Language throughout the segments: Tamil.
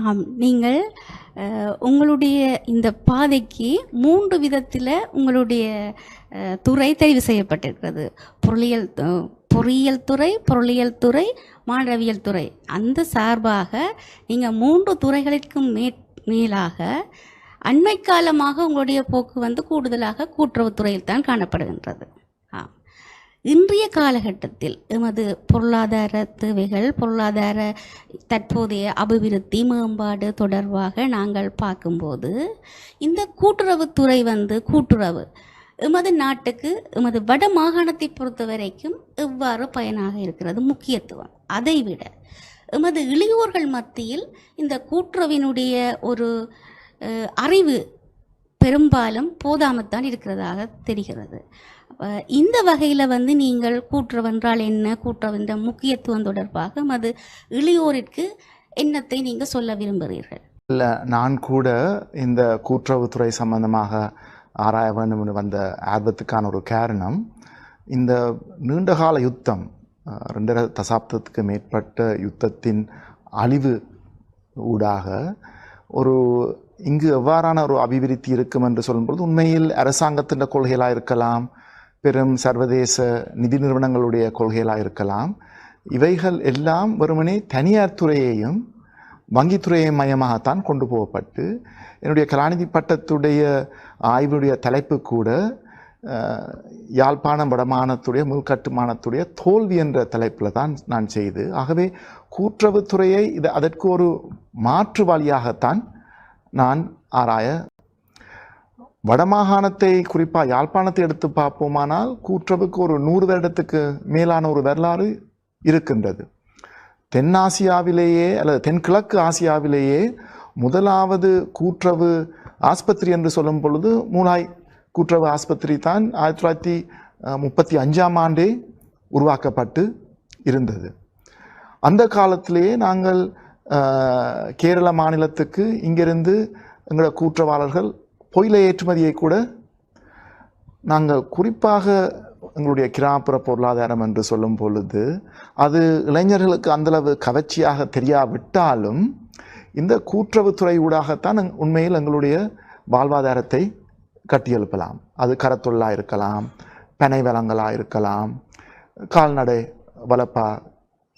ஆம் நீங்கள் உங்களுடைய இந்த பாதைக்கு மூன்று விதத்தில் உங்களுடைய துறை தெரிவு செய்யப்பட்டிருக்கிறது. பொருளியல் பொறியியல் துறை பொருளியல் துறை மாணவியல் துறை. அந்த சார்பாக நீங்கள் மூன்று துறைகளுக்கும் மே மேலாக அண்மை காலமாக உங்களுடைய போக்கு வந்து கூடுதலாக கூட்டுறவுத்துறையில் தான் காணப்படுகின்றது. இன்றைய காலகட்டத்தில் எமது பொருளாதார தேவைகள் பொருளாதார தற்போதைய அபிவிருத்தி மேம்பாடு தொடர்பாக நாங்கள் பார்க்கும்போது இந்த கூட்டுறவுத்துறை வந்து கூட்டுறவு. எமது நாட்டுக்கு எமது வட மாகாணத்தை பொறுத்த வரைக்கும் எவ்வாறு பயனாக இருக்கிறது? முக்கியத்துவம். அதைவிட எமது இளையோர்கள் மத்தியில் இந்த கூட்டுறவினுடைய ஒரு அறிவு பெரும்பாலும் போதாமத்தான் இருக்கிறதாக தெரிகிறது. இந்த வகையில் வந்து நீங்கள் கூட்டுறவென்றால் என்ன? கூற்றவென்ற முக்கியத்துவம் தொடர்பாக அது இளையோரிற்கு என்னத்தை நீங்கள் சொல்ல விரும்புகிறீர்கள்? இல்லை நான் கூட இந்த கூட்டுறவுத்துறை சம்பந்தமாக ஆராய வேண்டும் என்று வந்த ஆர்வத்துக்கான ஒரு காரணம் இந்த நீண்டகால யுத்தம் ரெண்டரை தசாப்தத்துக்கு மேற்பட்ட யுத்தத்தின் அழிவு ஊடாக ஒரு இங்கு எவ்வாறான ஒரு அபிவிருத்தி இருக்கும் என்று சொல்லும்பொழுது உண்மையில் அரசாங்கத்தின் கொள்கைகளாக இருக்கலாம் பெரும் சர்வதேச நிதி நிறுவனங்களுடைய கொள்கைகளாக இருக்கலாம். இவைகள் எல்லாம் வெறுமனே தனியார் துறையையும் வங்கித்துறையை மையமாகத்தான் கொண்டு போகப்பட்டு என்னுடைய கலாநிதி பட்டத்துடைய ஆய்வுடைய தலைப்பு கூட யாழ்ப்பாணம் வடமானத்துடைய முள்கட்டுமானத்துடைய தோல்வி என்ற தலைப்பில் தான் நான் செய்து ஆகவே கூட்டுறவுத்துறையை இது அதற்கு ஒரு மாற்று வழியாகத்தான் நான் ஆராய வடமாகாணத்தை குறிப்பாக யாழ்ப்பாணத்தை எடுத்து பார்ப்போமானால் கூற்றவுக்கு ஒரு நூறு வருடத்துக்கு மேலான ஒரு வரலாறு இருக்கின்றது. தென்னாசியாவிலேயே அல்லது தென்கிழக்கு ஆசியாவிலேயே முதலாவது கூற்றவு ஆஸ்பத்திரி என்று சொல்லும் பொழுது மூலாய் கூற்றவு ஆஸ்பத்திரி தான் ஆயிரத்தி தொள்ளாயிரத்தி முப்பத்தி அஞ்சாம் ஆண்டே உருவாக்கப்பட்டு இருந்தது. அந்த காலத்திலேயே நாங்கள் கேரள மாநிலத்துக்கு இங்கிருந்து எங்களோட கூற்றவாளர்கள் பொயிலை ஏற்றுமதியை கூட நாங்கள் குறிப்பாக எங்களுடைய கிராமப்புற பொருளாதாரம் என்று சொல்லும் பொழுது அது இளைஞர்களுக்கு அந்தளவு கவர்ச்சியாக தெரியாவிட்டாலும் இந்த கூட்டுறவுத்துறை ஊடாகத்தான் உண்மையில் எங்களுடைய வாழ்வாதாரத்தை கட்டியெழுப்பலாம். அது கரத்தொழிலாக இருக்கலாம் பனை வளங்களாக இருக்கலாம் கால்நடை வளப்பாக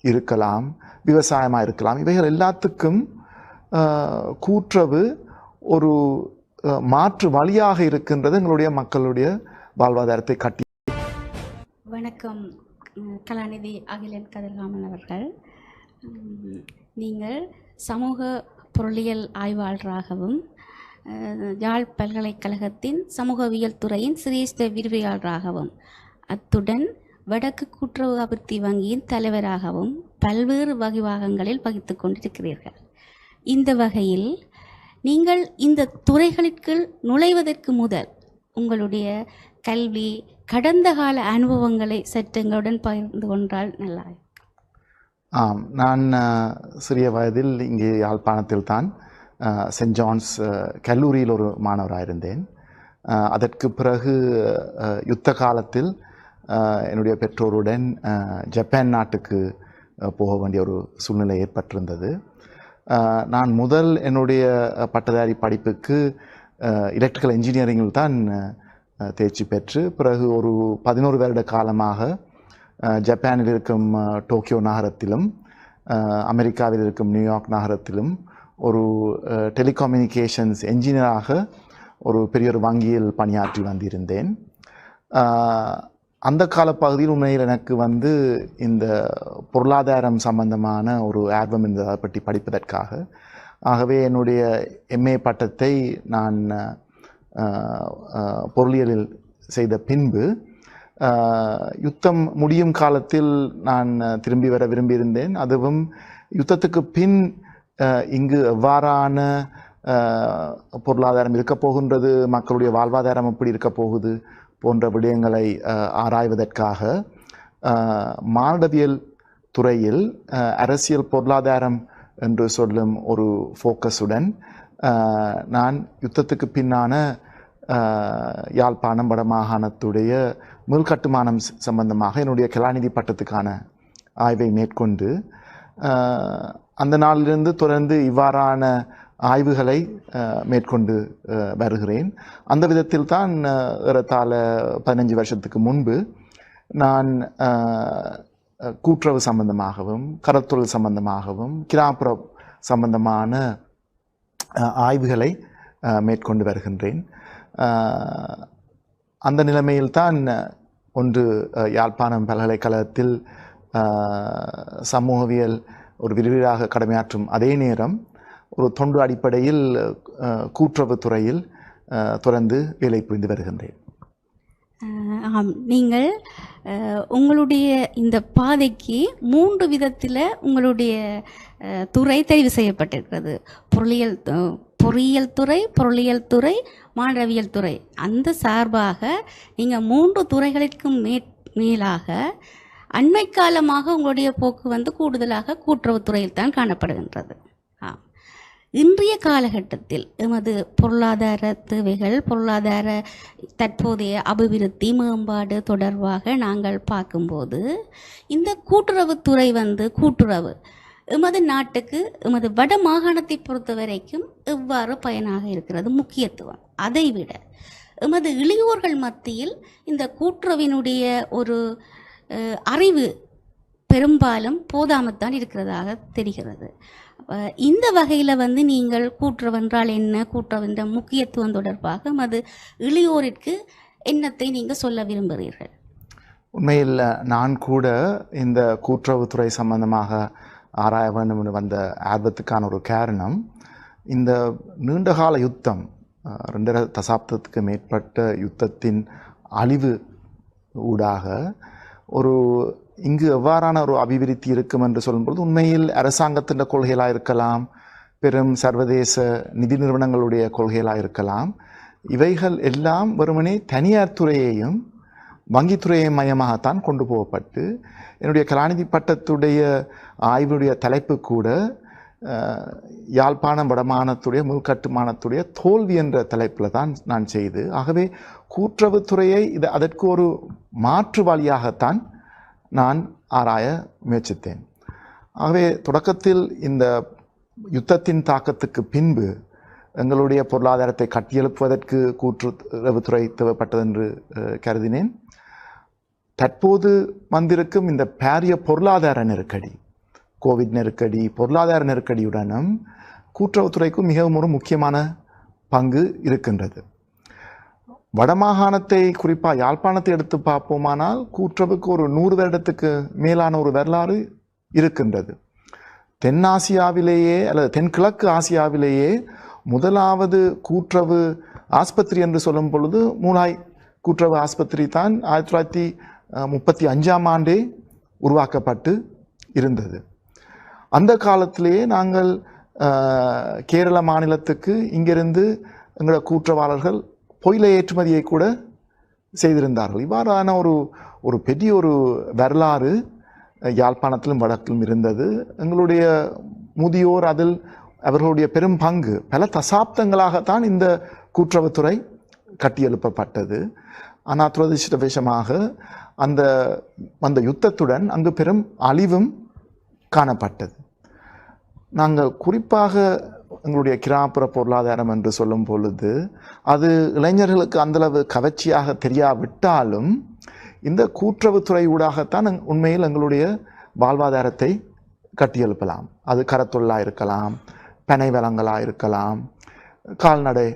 இருக்கலாம் விவசாயமாக இருக்கலாம். இவைகள் எல்லாத்துக்கும் ஆஹ், ஒரு மாற்று வழியாக இருக்கின்றது எங்களுடைய மக்களுடைய வாழ்வாதாரத்தை கட்டி. வணக்கம். கலாநிதி அகிலன் கதிர்காமன் அவர்கள். நீங்கள் சமூக பொருளியல் ஆய்வாளராகவும் யாழ் பல்கலைக்கழகத்தின் சமூகவியல் துறையின் சிரேஷ்ட விரிவியாளராகவும் அத்துடன் வடக்கு கூட்டுறவு அபிவிருத்தி வங்கியின் தலைவராகவும் பல்வேறு வகிவாகங்களில் வகித்து கொண்டிருக்கிறீர்கள். இந்த வகையில் நீங்கள் இந்த துறைகளுக்குள் நுழைவதற்கு முதல் உங்களுடைய கல்வி கடந்த கால அனுபவங்களை சற்று எங்களுடன் பகிர்ந்து கொண்டால் நல்லா ஆம் நான் சிறிய வயதில் இங்கே யாழ்ப்பாணத்தில் தான் சென்ட் ஜான்ஸ் கல்லூரியில் ஒரு மாணவராக இருந்தேன். அதற்கு பிறகு யுத்த காலத்தில் என்னுடைய பெற்றோருடன் ஜப்பான் நாட்டுக்கு போக வேண்டிய ஒரு சூழ்நிலை ஏற்பட்டிருந்தது. நான் முதல் என்னுடைய பட்டதாரி படிப்புக்கு எலக்ட்ரிக்கல் இன்ஜினியரிங்கில் தான் தேர்ச்சி பெற்று பிறகு ஒரு பதினோரு வருட காலமாக ஜப்பானில் இருக்கும் டோக்கியோ நகரத்திலும் அமெரிக்காவில் இருக்கும் நியூயார்க் நகரத்திலும் ஒரு டெலிகம்யூனிகேஷன்ஸ் என்ஜினியராக ஒரு பெரிய ஒரு வங்கியில் பணியாற்றி வந்திருந்தேன். அந்த கால பகுதியில் உண்மையில் எனக்கு வந்து இந்த பொருளாதாரம் சம்பந்தமான ஒரு ஆர்வம் இருந்ததை பற்றி படிப்பதற்காக. ஆகவே என்னுடைய எம்ஏ பட்டத்தை நான் பொருளியலில் செய்த பின்பு யுத்தம் முடியும் காலத்தில் நான் திரும்பி வர விரும்பியிருந்தேன். அதுவும் யுத்தத்துக்கு பின் இங்கு எவ்வாறான பொருளாதாரம் இருக்க போகின்றது மக்களுடைய வாழ்வாதாரம் எப்படி இருக்க போகுது போன்ற விடயங்களை ஆராய்வதற்காக மானடவியல் துறையில் அரசியல் பொருளாதாரம் என்று சொல்லும் ஒரு ஃபோக்கஸுடன் நான் யுத்தத்துக்கு பின்னான யாழ்ப்பாணம் வடமாகாணத்துடைய மாகாணத்துடைய கட்டுமானம் சம்பந்தமாக என்னுடைய கலாநிதி பட்டத்துக்கான ஆய்வை மேற்கொண்டு அந்த நாளிலிருந்து தொடர்ந்து இவ்வாறான ஆய்வுகளை மேற்கொண்டு வருகிறேன். அந்த விதத்தில் தான் ஏறத்தாழ பதினஞ்சு வருஷத்துக்கு முன்பு நான் கூட்டுறவு சம்பந்தமாகவும் கரத்தொழில் சம்பந்தமாகவும் கிராப்புற சம்பந்தமான ஆய்வுகளை மேற்கொண்டு வருகின்றேன். அந்த அந்த நிலைமையில்தான் ஒன்று யாழ்ப்பாணம் பல்கலைக்கழகத்தில் சமூகவியல் ஒரு விரிவாக கடமையாற்றும் அதே நேரம் ஒரு தொண்டு அடிப்படையில் அஹ், கூட்டுறவுத் துறையில் தொடர்ந்து வேலை புரிந்து வருகின்றேன். ஆம். நீங்கள் உங்களுடைய இந்த பாதைக்கு மூன்று விதத்தில் உங்களுடைய துறை தெரிவு செய்யப்பட்டிருக்கிறது. பொருளியல் பொறியியல் துறை பொருளியல் துறை மாணவியல் துறை. அந்த சார்பாக நீங்கள் மூன்று துறைகளுக்கும் மே மேலாக அண்மை காலமாக உங்களுடைய போக்கு வந்து கூடுதலாக கூட்டுறவுத்துறையில் தான் காணப்படுகின்றது. இன்றைய காலகட்டத்தில் எமது பொருளாதார தேவைகள் பொருளாதார தற்போதைய அபிவிருத்தி மேம்பாடு தொடர்பாக நாங்கள் பார்க்கும்போது இந்த கூட்டுறவுத்துறை வந்து கூட்டுறவு. எமது நாட்டுக்கு எமது வட மாகாணத்தை பொறுத்த வரைக்கும் எவ்வாறு பயனாக இருக்கிறது? முக்கியத்துவம். அதைவிட எமது இளையோர்கள் மத்தியில் இந்த கூட்டுறவினுடைய ஒரு அறிவு பெரும்பாலும் போதாமத்தான் இருக்கிறதாக தெரிகிறது. இந்த வகையில் வந்து நீங்கள் கூட்டுறவென்றால் என்ன? கூட்டுறவென்ற முக்கியத்துவம் தொடர்பாக அது இளையோரிற்கு என்னத்தை நீங்கள் சொல்ல விரும்புகிறீர்கள். உண்மையில் நான் கூட இந்த கூட்டுறவுத்துறை சம்பந்தமாக ஆராய வேண்டும் என்று வந்த ஆர்வத்துக்கான ஒரு காரணம் இந்த நீண்டகால யுத்தம் ரெண்டரை தசாப்தத்துக்கு மேற்பட்ட யுத்தத்தின் அழிவு ஊடாக ஒரு இங்கு எவ்வாறான ஒரு அபிவிருத்தி இருக்கும் என்று சொல்லும்போது உண்மையில் அரசாங்கத்தின் கொள்கைகளாக இருக்கலாம் பெரும் சர்வதேச நிதி நிறுவனங்களுடைய கொள்கைகளாக இருக்கலாம். இவைகள் எல்லாம் வெறுமனே தனியார் துறையையும் வங்கித்துறையை மையமாகத்தான் கொண்டு போகப்பட்டு என்னுடைய கலாநிதி பட்டத்துடைய ஆய்வுடைய தலைப்பு கூட யாழ்ப்பாணம் வடமானத்துடைய முள்கட்டுமானத்துடைய தோல்வி என்ற தலைப்பில் தான் நான் செய்து ஆகவே கூட்டுறவுத்துறையை இது அதற்கு ஒரு மாற்று வழியாகத்தான் நான் ஆராய முயற்சித்தேன். ஆகவே தொடக்கத்தில் இந்த யுத்தத்தின் தாக்கத்துக்கு பின்பு எங்களுடைய பொருளாதாரத்தை கட்டியெழுப்புவதற்கு கூட்டுறவுத்துறை தேவைப்பட்டது என்று கருதினேன். தற்போது வந்திருக்கும் இந்த பாரிய பொருளாதார நெருக்கடி கோவிட் நெருக்கடி பொருளாதார நெருக்கடியுடனும் கூட்டுறவுத்துறைக்கும் மிகவும் ஒரு முக்கியமான பங்கு இருக்கின்றது. வடமாகாணத்தை குறிப்பாக யாழ்ப்பாணத்தை எடுத்து பார்ப்போமானால் கூற்றவுக்கு ஒரு நூறு வருடத்துக்கு மேலான ஒரு வரலாறு இருக்கின்றது. தென்னாசியாவிலேயே அல்லது தென்கிழக்கு ஆசியாவிலேயே முதலாவது கூற்றவு ஆஸ்பத்திரி என்று சொல்லும் பொழுது மூலாய் கூற்றவு ஆஸ்பத்திரி தான் ஆயிரத்தி தொள்ளாயிரத்தி முப்பத்தி அஞ்சாம் ஆண்டே உருவாக்கப்பட்டு இருந்தது. அந்த காலத்திலேயே நாங்கள் கேரள மாநிலத்துக்கு இங்கிருந்து எங்களோட கூற்றவாளர்கள் பொயிலை ஏற்றுமதியை கூட செய்திருந்தார்கள். இவ்வாறான ஒரு ஒரு பெரிய ஒரு வரலாறு யாழ்ப்பாணத்திலும் வடக்கிலும் இருந்தது. எங்களுடைய முதியோர் அதில் அவர்களுடைய பெரும் பங்கு பல தசாப்தங்களாகத்தான் இந்த கூட்டுறவுத்துறை கட்டியெழுப்பப்பட்டது. ஆனால் துரதிருஷ்டவசமாக அந்த அந்த யுத்தத்துடன் அங்கு பெரும் அழிவும் காணப்பட்டது. நாங்கள் குறிப்பாக எங்களுடைய கிராப்புற பொருளாதாரம் என்று சொல்லும் பொழுது அது இளைஞர்களுக்கு அந்தளவு கவர்ச்சியாக தெரியாவிட்டாலும் இந்த கூட்டுறவுத்துறை ஊடாகத்தான் உண்மையில் எங்களுடைய வாழ்வாதாரத்தை கட்டியெழுப்பலாம். அது கரத்தொழிலாக இருக்கலாம் பனை வளங்களாக இருக்கலாம் கால்நடை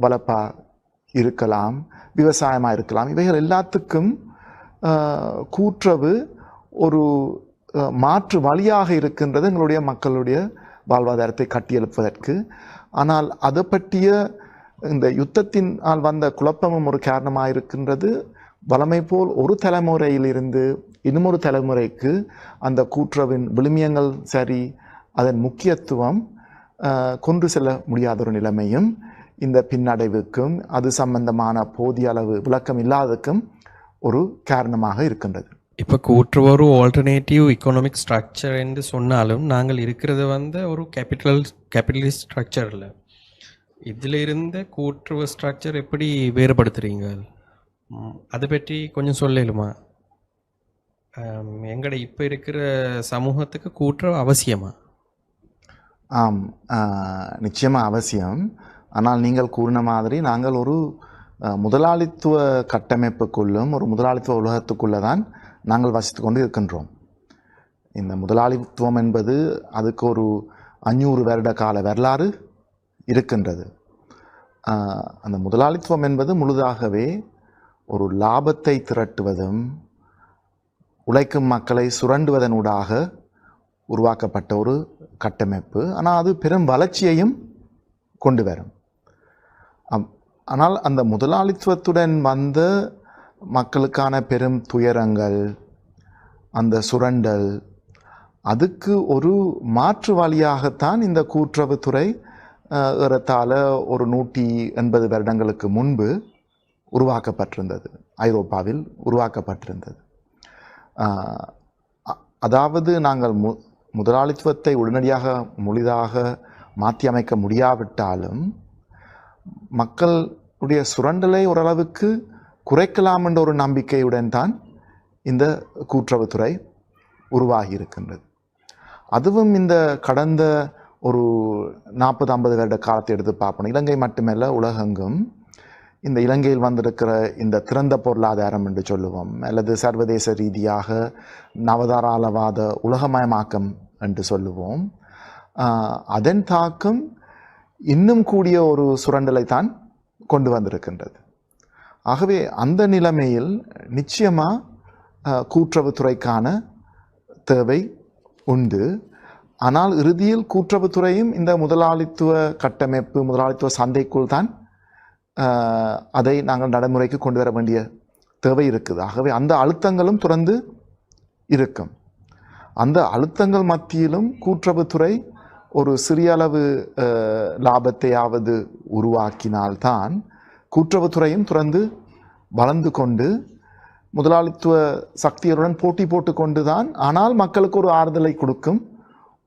வளப்பாக இருக்கலாம் விவசாயமாக இருக்கலாம். இவைகள் எல்லாத்துக்கும் ஆஹ், ஒரு மாற்று வழியாக இருக்கின்றது எங்களுடைய மக்களுடைய வாழ்வாதாரத்தை கட்டியெழுப்பதற்கு. ஆனால் அதை பற்றிய இந்த யுத்தத்தினால் வந்த குழப்பமும் ஒரு காரணமாக இருக்கின்றது வளமை போல் ஒரு தலைமுறையிலிருந்து இன்னுமொரு தலைமுறைக்கு அந்த கூற்றுவின் விழுமியங்கள் சரி அதன் முக்கியத்துவம் கொண்டு செல்ல முடியாத ஒரு நிலைமையும் இந்த பின்னடைவுக்கும் அது சம்பந்தமான போதிய அளவு விளக்கம் இல்லாததுக்கும் ஒரு காரணமாக இருக்கின்றது. இப்போ கூற்றுவரும் ஒரு ஆல்டர்னேட்டிவ் எக்கனாமிக் ஸ்ட்ரக்சர் என்று சொன்னாலும் நாங்கள் இருக்கிறது வந்து ஒரு கேபிட்டல் கேபிட்டலிஸ்ட் ஸ்ட்ரக்சரில் இதில் இருந்த கூற்றுவ ஸ்ட்ரக்சர் எப்படி வேறுபடுத்துறீங்க? அதை பற்றி கொஞ்சம் சொல்லலுமா? எங்கட இப்போ இருக்கிற சமூகத்துக்கு கூற்று அவசியமா? ஆம் நிச்சயமாக அவசியம். ஆனால் நீங்கள் கூறின மாதிரி நாங்கள் ஒரு முதலாளித்துவ கட்டமைப்புக்குள்ளும் ஒரு முதலாளித்துவ உலகத்துக்குள்ளே தான் நாங்கள் வசித்து கொண்டு இருக்கின்றோம் இந்த முதலாளித்துவம் என்பது அதுக்கு ஒரு அஞ்சூறு வருட கால வரலாறு இருக்கின்றது. அந்த முதலாளித்துவம் என்பது முழுதாகவே ஒரு லாபத்தை திரட்டுவதும் உழைக்கும் மக்களை சுரண்டுவதனூடாக உருவாக்கப்பட்ட ஒரு கட்டமைப்பு. ஆனால் அது பெரும் வளர்ச்சியையும் கொண்டு வரும். அம்- ஆனால் அந்த முதலாளித்துவத்துடன் வந்த மக்களுக்கான பெரும் துயரங்கள் அந்த சுரண்டல் அதுக்கு ஒரு மாற்று வழியாகத்தான் இந்த கூட்டுறவுத்துறை அஹ், ஏறத்தாழ ஒரு நூற்றி எண்பது வருடங்களுக்கு முன்பு உருவாக்கப்பட்டிருந்தது. ஐரோப்பாவில் உருவாக்கப்பட்டிருந்தது. அதாவது நாங்கள் மு முதலாளித்துவத்தை உடனடியாக முழுதாக மாற்றி அமைக்க முடியாவிட்டாலும் மக்களுடைய சுரண்டலை ஓரளவுக்கு குறைக்கலாம் என்ற ஒரு நம்பிக்கையுடன் தான் இந்த கூட்டுறவுத்துறை உருவாகி இருக்கின்றது அதுவும் இந்த கடந்த ஒரு நாற்பது ஐம்பது வருட காலத்தை எடுத்து பார்ப்போம். இலங்கை மட்டுமல்ல உலகெங்கும் இந்த இலங்கையில் வந்திருக்கிற இந்த திறந்த பொருளாதாரம் என்று சொல்லுவோம் அல்லது சர்வதேச ரீதியாக நவதாராளவாத உலகமயமாக்கம் என்று சொல்லுவோம். அதன் தாக்கம் இன்னும் கூடிய ஒரு சுரண்டலை தான் கொண்டு வந்திருக்கின்றது. ஆகவே அந்த நிலைமையில் நிச்சயமாக கூட்டுறவுத்துறைக்கான தேவை உண்டு. ஆனால் இறுதியில் கூட்டுறவுத்துறையும் இந்த முதலாளித்துவ கட்டமைப்பு முதலாளித்துவ சந்தைக்குள் தான் அதை நாங்கள் நடைமுறைக்கு கொண்டு வர வேண்டிய தேவை இருக்குது. ஆகவே அந்த அழுத்தங்களும் தொடர்ந்து இருக்கும். அந்த அழுத்தங்கள் மத்தியிலும் கூட்டுறவுத்துறை ஒரு சிறிய அளவு லாபத்தையாவது உருவாக்கினால்தான் கூட்டுறவுத்துறையும் தொடர்ந்து வளர்ந்து கொண்டு முதலாளித்துவ சக்திகளுடன் போட்டி போட்டுக்கொண்டு தான் ஆனால் மக்களுக்கு ஒரு ஆறுதலை கொடுக்கும்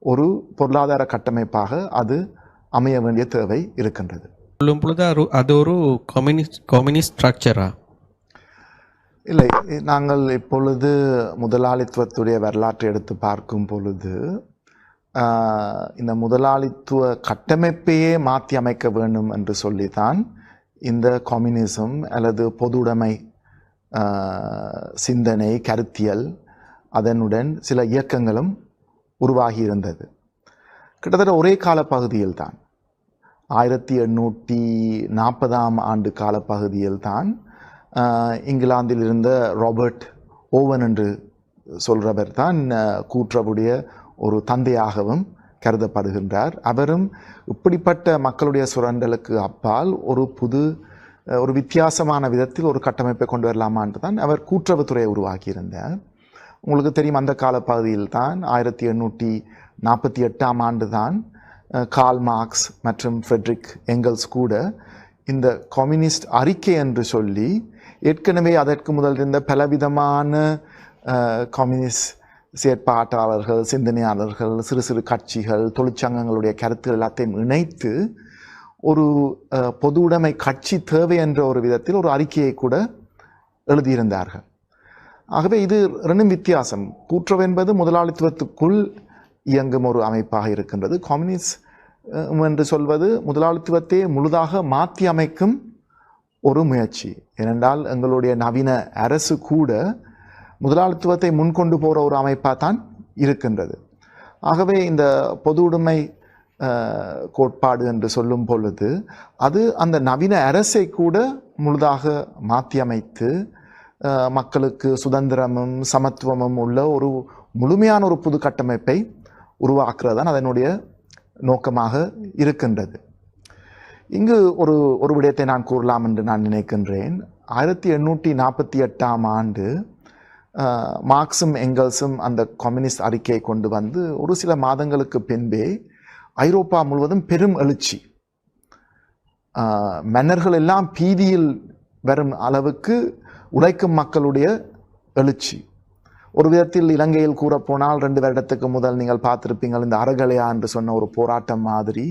ஒரு பொருளாதார கட்டமைப்பாக அது அமைய வேண்டிய தேவை இருக்கின்றது. சொல்லும் பொழுது அது ஒரு கம்யூனிஸ்ட் கம்யூனிஸ்ட் ஸ்ட்ரக்சரா இல்லை நாங்கள் இப்பொழுது முதலாளித்துவத்துடைய வரலாற்றை எடுத்து பார்க்கும் பொழுது இந்த முதலாளித்துவ கட்டமைப்பையே மாற்றி அமைக்க வேண்டும் என்று சொல்லித்தான் இந்த கம்யூனிசம் அல்லது பொதுடைமை சிந்தனை கருத்தியல் அதனுடன் சில இயக்கங்களும் உருவாகி இருந்தது கிட்டத்தட்ட ஒரே காலப்பகுதியில் தான். ஆயிரத்தி எண்ணூற்றி நாற்பதாம் ஆண்டு காலப்பகுதியில் தான் இங்கிலாந்தில் இருந்த ராபர்ட் ஓவன் என்று சொல்கிறவர் தான் கூற்றவுடைய ஒரு தந்தையாகவும் கருதப்படுகின்றார். அவரும் இப்படிப்பட்ட மக்களுடைய சுரண்டலுக்கு அப்பால் ஒரு புது ஒரு வித்தியாசமான விதத்தில் ஒரு கட்டமைப்பை கொண்டு வரலாமான்ட்டு தான் அவர் கூட்டுறவுத்துறையை உருவாக்கியிருந்தார். உங்களுக்கு தெரியும் அந்த காலப்பகுதியில் தான் ஆயிரத்தி எண்ணூற்றி நாற்பத்தி எட்டாம் ஆண்டு தான் கால் மார்க்ஸ் மற்றும் ஃப்ரெட்ரிக் எங்கல்ஸ் கூட இந்த கம்யூனிஸ்ட் அறிக்கை என்று சொல்லி ஏற்கனவே அதற்கு முதல் இருந்த பலவிதமான கம்யூனிஸ்ட் செயற்பாட்டாளர்கள் சிந்தனையாளர்கள் சிறு சிறு கட்சிகள் தொழிற்சங்கங்களுடைய கருத்துக்கள் எல்லாத்தையும் இணைத்து ஒரு பொது உடைமை கட்சி தேவை என்ற ஒரு விதத்தில் ஒரு அறிக்கையை கூட எழுதியிருந்தார்கள். ஆகவே இது ரெண்டும் வித்தியாசம். கூட்டுறவு என்பது முதலாளித்துவத்துக்குள் இயங்கும் ஒரு அமைப்பாக இருக்கின்றது. கம்யூனிஸ்ட் என்று சொல்வது முதலாளித்துவத்தை முழுதாக மாற்றி அமைக்கும் ஒரு முயற்சி. ஏனென்றால் எங்களுடைய நவீன அரசு கூட முதலாளித்துவத்தை முன்கொண்டு போகிற ஒரு அமைப்பாக தான் இருக்கின்றது. ஆகவே இந்த பொது உடைமை கோட்பாடு என்று சொல்லும் பொழுது அது அந்த நவீன அரசை கூட முழுதாக மாற்றி அமைத்து மக்களுக்கு சுதந்திரமும் சமத்துவமும் உள்ள ஒரு முழுமையான ஒரு புது கட்டமைப்பை உருவாக்குறது தான் அதனுடைய நோக்கமாக இருக்கின்றது. இங்கு ஒரு ஒரு விடயத்தை நான் கூறலாம் என்று நான் நினைக்கின்றேன். ஆயிரத்தி எண்ணூற்றி நாற்பத்தி எட்டாம் ஆண்டு மார்க்ஸும் எங்கல்ஸும் அந்த கம்யூனிஸ்ட் அறிக்கையை கொண்டு வந்து ஒரு சில மாதங்களுக்கு பின்பே ஐரோப்பா முழுவதும் பெரும் எழுச்சி. மன்னர்கள் எல்லாம் பீதியில் வரும் அளவுக்கு உழைக்கும் மக்களுடைய எழுச்சி. ஒரு விதத்தில் இலங்கையில் கூறப்போனால் ரெண்டு வருடத்துக்கு முதல் நீங்கள் பார்த்துருப்பீங்கள் இந்த அறகலையா என்று சொன்ன ஒரு போராட்டம் மாதிரி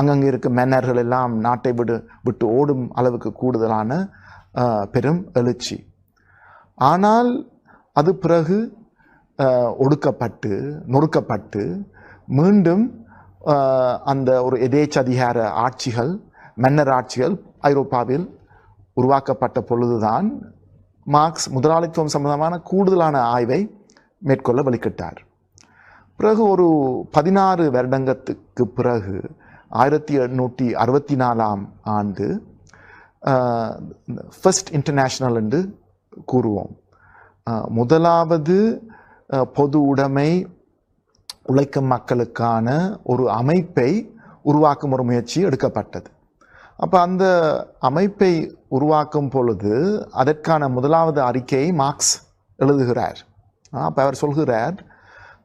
அங்கங்கே இருக்கும் மன்னர்கள் எல்லாம் நாட்டை விடு விட்டு ஓடும் அளவுக்கு கூடுதலான பெரும் எழுச்சி. ஆனால் அது பிறகு ஒடுக்கப்பட்டு நொறுக்கப்பட்டு மீண்டும் அந்த ஒரு எதேச்சதிகார ஆட்சிகள் மன்னர் ஆட்சிகள் ஐரோப்பாவில் உருவாக்கப்பட்ட பொழுதுதான் மார்க்ஸ் முதலாளித்துவம் சம்பந்தமான கூடுதலான ஆய்வை மேற்கொள்ள வழிகிட்டார். பிறகு ஒரு பதினாறு வருடங்கத்துக்கு பிறகு ஆயிரத்தி எண்ணூற்றி அறுபத்தி நாலாம் ஆண்டு ஃபர்ஸ்ட் இன்டர்நேஷ்னல் என்று கூறுவோம். முதலாவது பொது உடைமை உழைக்கும் மக்களுக்கான ஒரு அமைப்பை உருவாக்கும் ஒரு முயற்சி எடுக்கப்பட்டது. அப்போ அந்த அமைப்பை உருவாக்கும் பொழுது அதற்கான முதலாவது அறிக்கையை மார்க்ஸ் எழுதுகிறார். அப்போ அவர் சொல்கிறார்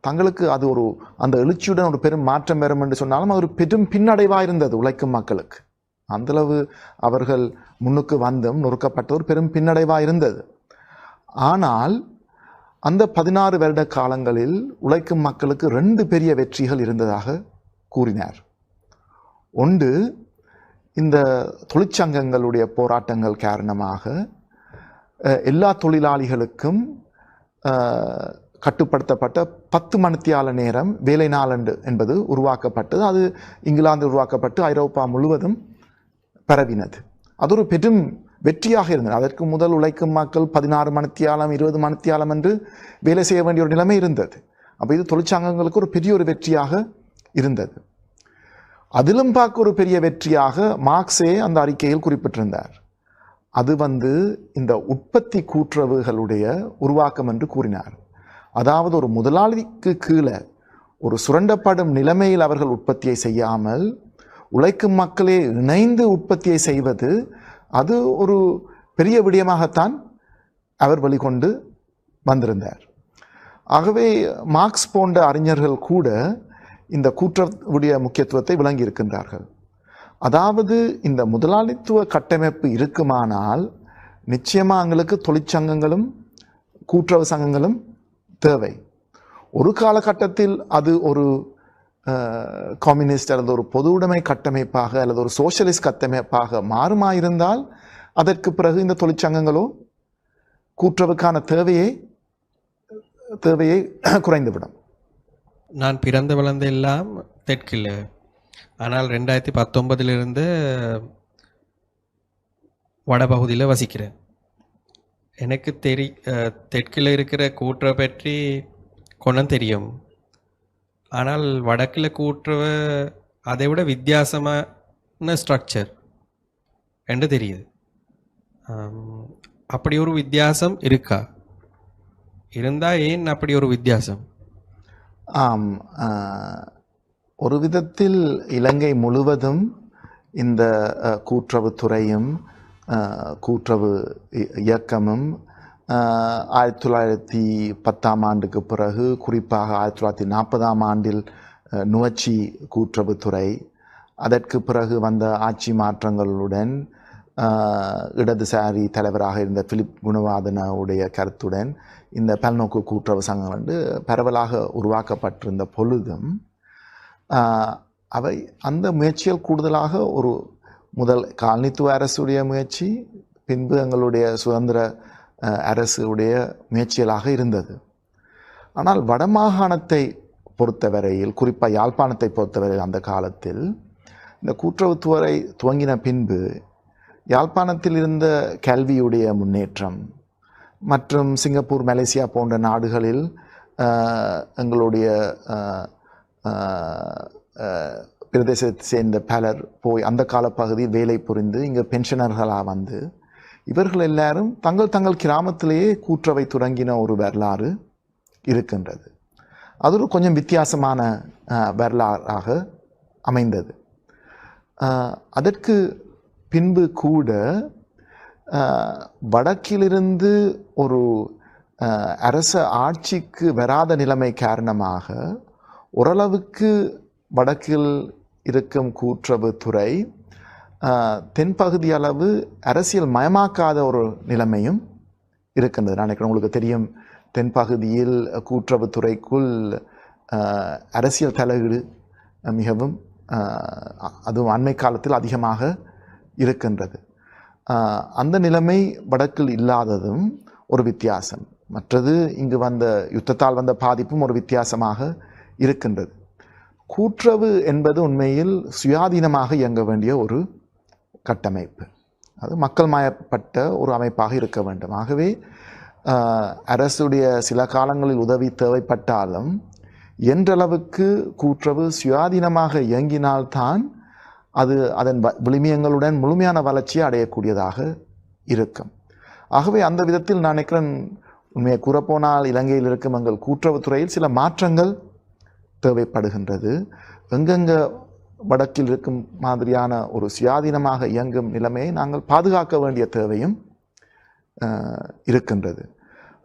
தங்களுக்கு அது ஒரு அந்த எழுச்சியுடன் ஒரு பெரும் மாற்றம் வரும் என்று சொன்னாலும் அது ஒரு பெரும் பின்னடைவாக இருந்தது உழைக்கும் மக்களுக்கு. அந்தளவு அவர்கள் முன்னுக்கு வந்தும் நொறுக்கப்பட்ட ஒரு பெரும் பின்னடைவாக இருந்தது. ஆனால் அந்த பதினாறு வருட காலங்களில் உழைக்கும் மக்களுக்கு ரெண்டு பெரிய வெற்றிகள் இருந்ததாக கூறினார். ஒன்று இந்த தொழிற்சங்கங்களுடைய போராட்டங்கள் காரணமாக எல்லா தொழிலாளிகளுக்கும் கட்டுப்படுத்தப்பட்ட பத்து மணித்தியால நேரம் வேலை நாளண்டு என்பது உருவாக்கப்பட்டது. அது இங்கிலாந்து உருவாக்கப்பட்டு ஐரோப்பா முழுவதும் பரவினது. அது ஒரு பெரும் வெற்றியாக இருந்தது அதற்கு முதல் உழைக்கும் மக்கள் பதினாறு மணித்தியாலம் இருபது மணித்தியாலம் என்று வேலை செய்ய வேண்டிய ஒரு நிலைமை இருந்தது. அப்போ இது தொழிற்சங்கங்களுக்கு ஒரு பெரிய ஒரு வெற்றியாக இருந்தது. அதிலும் பார்க்க ஒரு பெரிய வெற்றியாக மார்க்ஸே அந்த அறிக்கையில் குறிப்பிட்டிருந்தார். அது வந்து இந்த உற்பத்தி கூட்டுறவுகளுடைய உருவாக்கம் என்று கூறினார். அதாவது ஒரு முதலாளிக்கு கீழே ஒரு சுரண்டப்படும் நிலைமையில் அவர்கள் உற்பத்தியை செய்யாமல் உழைக்கும் மக்களே இணைந்து உற்பத்தியை செய்வது அது ஒரு பெரிய விடயமாகத்தான் அவர் வெளிக்கொண்டு வந்திருந்தார். ஆகவே மார்க்ஸ் போன்ற அறிஞர்கள் கூட இந்த கூற்றவுடைய முக்கியத்துவத்தை விளங்கி இருக்கின்றார்கள் அதாவது இந்த முதலாளித்துவ கட்டமைப்பு இருக்குமானால் நிச்சயமாக எங்களுக்கு தொழிற்சங்கங்களும் கூட்டுறவு சங்கங்களும் தேவை. ஒரு காலகட்டத்தில் அது ஒரு கம்யூனிஸ்ட் அல்லது ஒரு பொது உடைமை கட்டமைப்பாக அல்லது ஒரு சோசியலிஸ்ட் கட்டமைப்பாக மாறுமாயிருந்தால் அதற்கு பிறகு இந்த தொழிற்சங்கங்களோ கூட்டுறவுக்கான தேவையை தேவையை குறைந்துவிடும். நான் பிறந்து வளர்ந்த எல்லாம் தெற்கில். ஆனால் ரெண்டாயிரத்தி பத்தொன்பதிலிருந்து வடபகுதியில் வசிக்கிறேன். எனக்கு தெரி தெற்கில் இருக்கிற கூற்றை பற்றி கொஞ்சம் தெரியும். ஆனால் வடக்கில் கூட்டுறவ அதை விட வித்தியாசமான ஸ்ட்ரக்சர் என்று தெரியுது. அப்படி ஒரு வித்தியாசம் இருக்கா? இருந்தால் ஏன் அப்படி ஒரு வித்தியாசம்? ஆம் ஒரு விதத்தில் இலங்கை முழுவதும் இந்த அஹ், கூட்டுறவுத்துறையும் அஹ், கூட்டுறவு இயக்கமும் ஆயிரத்தி தொள்ளாயிரத்தி பத்தாம் ஆண்டுக்கு பிறகு குறிப்பாக ஆயிரத்தி தொள்ளாயிரத்தி நாற்பதாம் ஆண்டில் நுவச்சி கூட்டுறவுத்துறை அதற்கு பிறகு வந்த ஆட்சி மாற்றங்களுடன் இடதுசாரி தலைவராக இருந்த பிலிப் குணவாதனவுடைய கருத்துடன் இந்த பல்நோக்கு கூட்டுறவு சங்கம் வந்து பரவலாக உருவாக்கப்பட்டிருந்த பொழுதும் அவை அந்த முயற்சிகள் கூடுதலாக ஒரு முதல் காலனித்துவ அரசுடைய முயற்சி பின்பு எங்களுடைய சுதந்திர அரசுடைய முயற்சிகளாக இருந்தது. ஆனால் வடமாகாணத்தை பொறுத்தவரையில் குறிப்பாக யாழ்ப்பாணத்தை பொறுத்தவரையில் அந்த காலத்தில் இந்த கூட்டுறவுத்துறை துவங்கின பின்பு யாழ்ப்பாணத்தில் இருந்த கல்வியுடைய முன்னேற்றம் மற்றும் சிங்கப்பூர் மலேசியா போன்ற நாடுகளில் எங்களுடைய பிரதேசத்தை சேர்ந்த பலர் போய் அந்த காலப்பகுதியில் வேலை புரிந்து இங்கே பென்ஷனர்களாக வந்து இவர்கள் எல்லாரும் தங்கள் தங்கள் கிராமத்திலேயே கூற்றவை தொடங்கின ஒரு வரலாறு இருக்கின்றது. அது ஒரு கொஞ்சம் வித்தியாசமான வரலாறாக அமைந்தது. அதற்கு பின்பு கூட வடக்கிலிருந்து ஒரு அரச ஆட்சிக்கு வராத நிலைமை காரணமாக ஓரளவுக்கு வடக்கில் இருக்கும் கூற்றவு துறை தென்பகுதி அளவு அரசியல் மயமாக்காத ஒரு நிலைமையும் இருக்கின்றது. நான் உங்களுக்கு தெரியும் தென்பகுதியில் கூட்டுறவுத்துறைக்குள் துறைக்குள் அரசியல் தலையீடு மிகவும் அதுவும் அண்மை காலத்தில் அதிகமாக இருக்கின்றது. அந்த நிலைமை வடக்கில் இல்லாததும் ஒரு வித்தியாசம். மற்றது இங்கு வந்த யுத்தத்தால் வந்த பாதிப்பும் ஒரு வித்தியாசமாக இருக்கின்றது. கூட்டுறவு என்பது உண்மையில் சுயாதீனமாக இயங்க வேண்டிய ஒரு கட்டமைப்பு. அது மக்கள் மயப்பட்ட ஒரு அமைப்பாக இருக்க வேண்டும். ஆகவே அரசுடைய சில காலங்களில் உதவி தேவைப்பட்டாலும் என்றளவுக்கு கூற்றவு சுயாதீனமாக இயங்கினால்தான் அது அதன் வ- விளிமியங்களுடன் முழுமையான வளர்ச்சியை அடையக்கூடியதாக இருக்கும். ஆகவே அந்த விதத்தில் நான் நினைக்கிறேன் உண்மையை கூறப்போனால் இலங்கையில் இருக்கும் எங்கள் கூட்டுறவுத்துறையில் சில மாற்றங்கள் தேவைப்படுகின்றது. எங்கெங்க வடக்கில் இருக்கும் மாதிரியான ஒரு சுயாதீனமாக இயங்கும் நிலைமையை நாங்கள் பாதுகாக்க வேண்டிய தேவையும் இருக்கின்றது.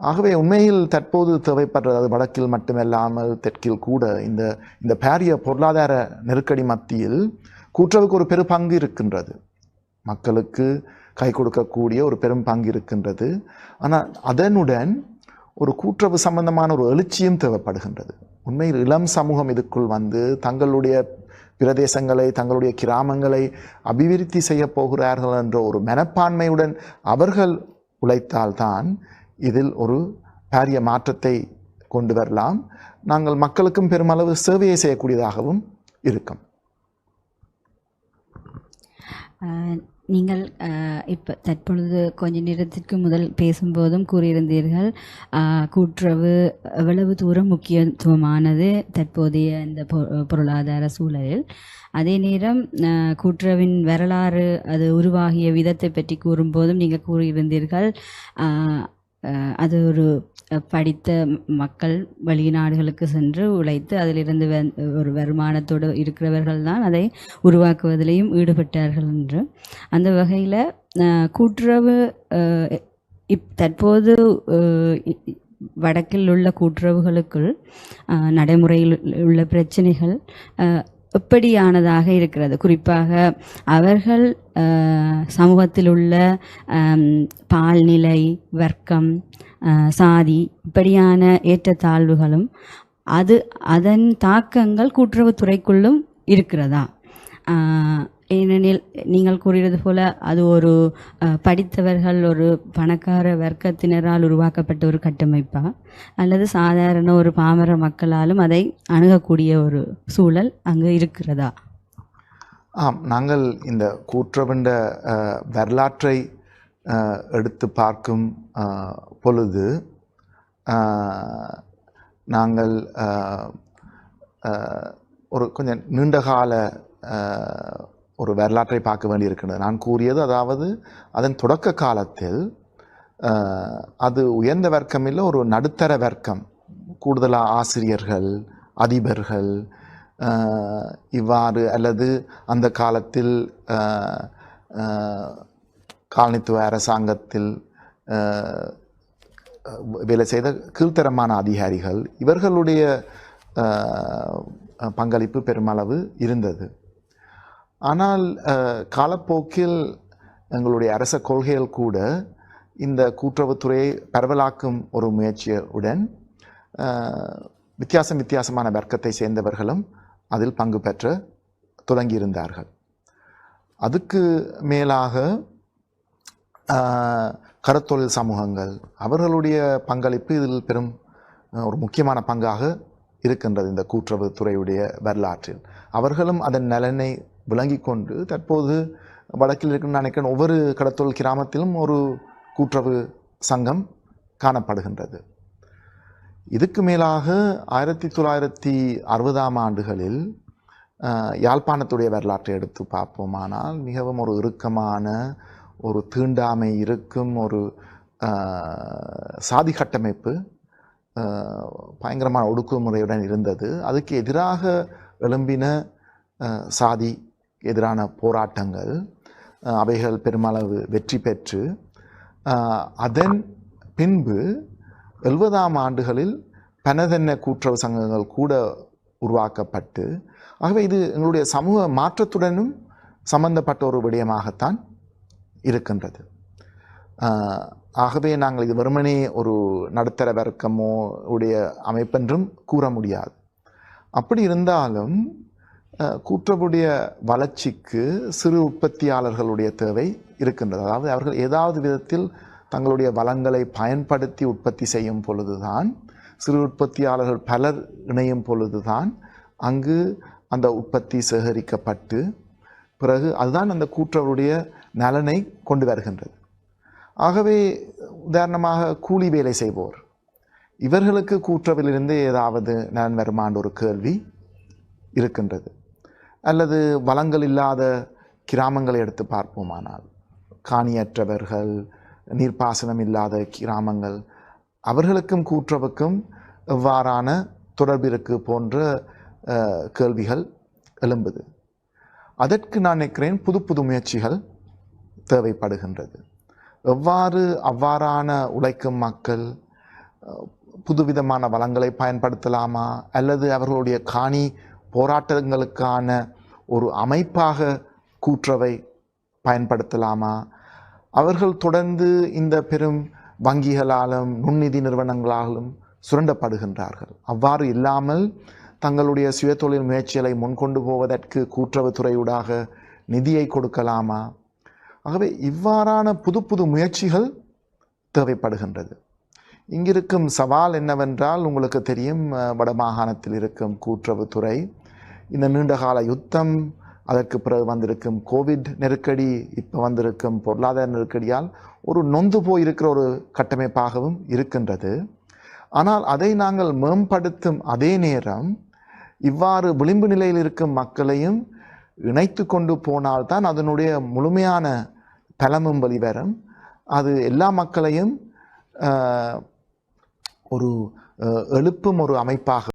ஆகவே உண்மையில் தற்போது தேவைப்படுறது வடக்கில் மட்டுமல்லாமல் தெற்கில் கூட இந்த இந்த பாரிய பொருளாதார நெருக்கடி மத்தியில் கூற்றவுக்கு ஒரு பெரும் பங்கு இருக்கின்றது. மக்களுக்கு கை கொடுக்கக்கூடிய ஒரு பெரும் பங்கு இருக்கின்றது. ஆனால் அதனுடன் ஒரு கூட்டுறவு சம்பந்தமான ஒரு எழுச்சியும் தேவைப்படுகின்றது. உண்மையில் இளம் சமூகம் இதுக்குள் வந்து தங்களுடைய பிரதேசங்களை தங்களுடைய கிராமங்களை அபிவிருத்தி செய்ய போகிறார்கள் என்ற ஒரு மனப்பான்மையுடன் அவர்கள் உழைத்தால்தான் இதில் ஒரு பாரிய மாற்றத்தை கொண்டு வரலாம். நாங்கள் மக்களுக்கும் பெருமளவு சேவையை செய்யக்கூடியதாகவும் இருக்கும். நீங்கள் இப்போ தற்பொழுது கொஞ்ச நேரத்திற்கு முதல் பேசும்போதும் கூறியிருந்தீர்கள் கூட்டுறவு எவ்வளவு தூரம் முக்கியத்துவமானது தற்போதைய இந்த பொ- பொருளாதார சூழலில். அதே நேரம் கூட்டுறவின் வரலாறு அது உருவாகிய விதத்தை பற்றி கூறும்போதும் நீங்கள் கூறியிருந்தீர்கள் அது ஒரு படித்த மக்கள் வெளிநாடுகளுக்கு சென்று உழைத்து அதிலிருந்து ஒரு வருமானத்தோடு இருக்கிறவர்கள் தான் அதை உருவாக்குவதிலையும் ஈடுபட்டார்கள் என்று. அந்த வகையில் கூட்டுறவு இப் தற்போது வடக்கில் உள்ள கூட்டுறவுகளுக்குள் நடைமுறையில் உள்ள பிரச்சனைகள் எப்படியானதாக இருக்கிறது? குறிப்பாக அவர்கள் சமூகத்தில் உள்ள பால்நிலை வர்க்கம் சாதி இப்படியான ஏற்றத்தாழ்வுகளும் அது அதன் தாக்கங்கள் கூட்டுறவுத்துறைக்குள்ளும் இருக்கிறதா? ஏனெனில் நீங்கள் கூறியது போல அது ஒரு படித்தவர்கள் ஒரு பணக்கார வர்க்கத்தினரால் உருவாக்கப்பட்ட ஒரு கட்டமைப்பா? அல்லது சாதாரண ஒரு பாமர மக்களாலும் அதை அணுகக்கூடிய ஒரு சூழல் அங்கு இருக்கிறதா? ஆம் நாங்கள் இந்த கூற்றவண்ட வரலாற்றை எடுத்து பார்க்கும் பொழுது நாங்கள் ஒரு கொஞ்சம் நீண்டகால ஒரு வரலாற்றை பார்க்க வேண்டியிருக்கிறது நான் கூறியது அதாவது அதன் தொடக்க காலத்தில் அது உயர்ந்த வர்க்கம் இல்லை ஒரு நடுத்தர வர்க்கம். கூடுதலாக ஆசிரியர்கள் அதிபர்கள் இவ்வாறு அல்லது அந்த காலத்தில் காலனித்துவ அரசாங்கத்தில் வேலை செய்த கீழ்த்தரமான அதிகாரிகள் இவர்களுடைய பங்களிப்பு பெருமளவு இருந்தது. ஆனால் காலப்போக்கில் எங்களுடைய அரச கொள்கைகள் கூட இந்த கூட்டுறவுத்துறையை பரவலாக்கும் ஒரு முயற்சியுடன் வித்தியாசம் வித்தியாசமான வர்க்கத்தை சேர்ந்தவர்களும் அதில் பங்கு பெற்ற தொடங்கியிருந்தார்கள். அதுக்கு மேலாக கருத்தொழில் சமூகங்கள் அவர்களுடைய பங்களிப்பு இதில் பெரும் ஒரு முக்கியமான பங்காக இருக்கின்றது இந்த கூட்டுறவு துறையுடைய வரலாற்றில். அவர்களும் அதன் நலனை விளங்கி கொண்டு தற்போது வடக்கில் இருக்கும் நினைக்கிற ஒவ்வொரு கடத்தொழில் கிராமத்திலும் ஒரு கூட்டுறவு சங்கம் காணப்படுகின்றது. இதுக்கு மேலாக ஆயிரத்தி தொள்ளாயிரத்தி அறுபதாம் ஆண்டுகளில் யாழ்ப்பாணத்துடைய வரலாற்றை எடுத்து பார்ப்போமானால் மிகவும் ஒரு இறுக்கமான ஒரு தீண்டாமை இருக்கும் ஒரு சாதி கட்டமைப்பு பயங்கரமான ஒடுக்குமுறையுடன் இருந்தது. அதுக்கு எதிராக எழும்பின சாதி எதிரான போராட்டங்கள் அவைகள் பெருமளவு வெற்றி பெற்று அதன் பின்பு எழுபதாம் ஆண்டுகளில் பனதென்ன கூட்டுறவு சங்கங்கள் கூட உருவாக்கப்பட்டு ஆகவே இது எங்களுடைய சமூக மாற்றத்துடனும் சம்பந்தப்பட்ட ஒரு விடயமாகத்தான் இருக்கின்றது. ஆகவே நாங்கள் இது வெறுமனே ஒரு நடுத்தர வர்க்கமோ உடைய அமைப்பென்றும் கூற முடியாது. அப்படி இருந்தாலும் கூற்றவுடைய வளர்ச்சிக்கு சிறு உற்பத்தியாளர்களுடைய தேவை இருக்கின்றது. அதாவது அவர்கள் ஏதாவது விதத்தில் தங்களுடைய வளங்களை பயன்படுத்தி உற்பத்தி செய்யும் பொழுதுதான் சிறு உற்பத்தியாளர்கள் பலர் இணையும் பொழுதுதான் அங்கு அந்த உற்பத்தி சேகரிக்கப்பட்டு பிறகு அதுதான் அந்த கூற்றவருடைய நலனை கொண்டு வருகின்றது. ஆகவே உதாரணமாக கூலி வேலை செய்வோர். இவர்களுக்கு கூற்றவிலிருந்து ஏதாவது நலன் வருமான ஒரு கேள்வி இருக்கின்றது. அல்லது வளங்கள் இல்லாத கிராமங்களை எடுத்து பார்ப்போமானால் காணியற்றவர்கள் நீர்ப்பாசனம் இல்லாத கிராமங்கள் அவர்களுக்கும் கூற்றவுக்கும் எவ்வாறான தொடர்பு இருக்கு போன்ற கேள்விகள் எழும்புது. அதற்கு நான் நினைக்கிறேன் புது புது முயற்சிகள் தேவைப்படுகின்றது. எவ்வாறு அவ்வாறான உழைக்கும் மக்கள் புதுவிதமான வளங்களை பயன்படுத்தலாமா அல்லது அவர்களுடைய காணி போராட்டங்களுக்கான ஒரு அமைப்பாக கூற்றவை பயன்படுத்தலாமா? அவர்கள் தொடர்ந்து இந்த பெரும் வங்கிகளாலும் நுண்நிதி நிறுவனங்களாலும் சுரண்டப்படுகின்றார்கள். அவ்வாறு இல்லாமல் தங்களுடைய சுயதொழில் முயற்சிகளை முன்கொண்டு போவதற்கு கூட்டுறவுத்துறையூடாக நிதியை கொடுக்கலாமா? ஆகவே இவ்வாறான புது புது முயற்சிகள் தேவைப்படுகின்றது. இங்கிருக்கும் சவால் என்னவென்றால் உங்களுக்கு தெரியும் வடமாகாணத்தில் இருக்கும் கூட்டுறவுத்துறை இந்த நீண்டகால யுத்தம் அதற்கு பிறகு வந்திருக்கும் கோவிட் நெருக்கடி இப்போ வந்திருக்கும் பொருளாதார நெருக்கடியால் ஒரு நொந்து போயிருக்கிற ஒரு கட்டமைப்பாகவும் இருக்கின்றது. ஆனால் அதை நாங்கள் மேம்படுத்தும் அதே நேரம் இவ்வாறு விளிம்பு நிலையில் இருக்கும் மக்களையும் இணைத்து கொண்டு போனால்தான் அதனுடைய முழுமையான பலமும் வெளிவரும். அது எல்லா மக்களையும் ஒரு எழுப்பும் ஒரு அமைப்பாக